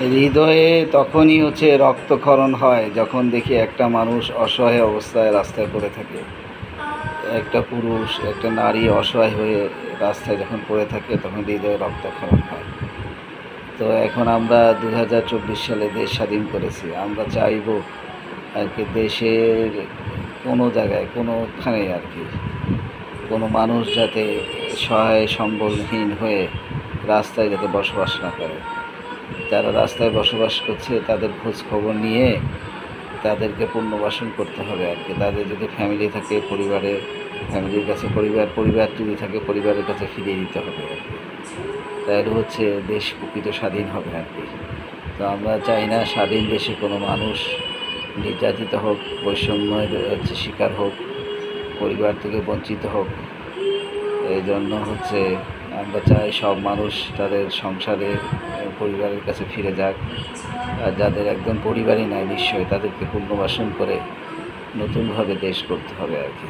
হৃদয়ে তখনই হচ্ছে রক্তক্ষরণ হয় যখন দেখি একটা মানুষ অসহায় অবস্থায় রাস্তায় পড়ে থাকে। একটা পুরুষ, একটা নারী অসহায় হয়ে রাস্তায় যখন পড়ে থাকে তখন হৃদয়ে রক্তক্ষরণ হয়। তো এখন আমরা দু হাজার চব্বিশ সালে দেশ স্বাধীন করেছি। আমরা চাইব আর কি দেশের কোনো জায়গায় কোনোখানে আর কি কোনো মানুষ যাতে সহায়, সম্বলহীন হয়ে রাস্তায় যাতে বসবাস না করে। যারা রাস্তায় বসবাস করছে, তাদের খোঁজ খবর নিয়ে তাদেরকে পুনর্বাসন করতে হবে আর কি। তাদের যদি ফ্যামিলি থাকে, পরিবারে ফ্যামিলির কাছে পরিবার পরিবার যদি থাকে, পরিবারের কাছে ফিরিয়ে দিতে হবে আর কি। তাহলে হচ্ছে দেশ প্রকৃত স্বাধীন হবে আর কি। তো আমরা চাই না স্বাধীন দেশে কোনো মানুষ নির্যাতিত হোক, বৈষম্যের হচ্ছে শিকার হোক, পরিবার থেকে বঞ্চিত হোক। এই জন্য হচ্ছে আমরা চাই সব মানুষ তাদের সংসারে পরিবারের কাছে ফিরে যাক। আর যাদের একদম পরিবারই নাই, নিশ্চয়ই তাদেরকে পুনর্বাসন করে নতুনভাবে দেশ করতে হবে আর কি।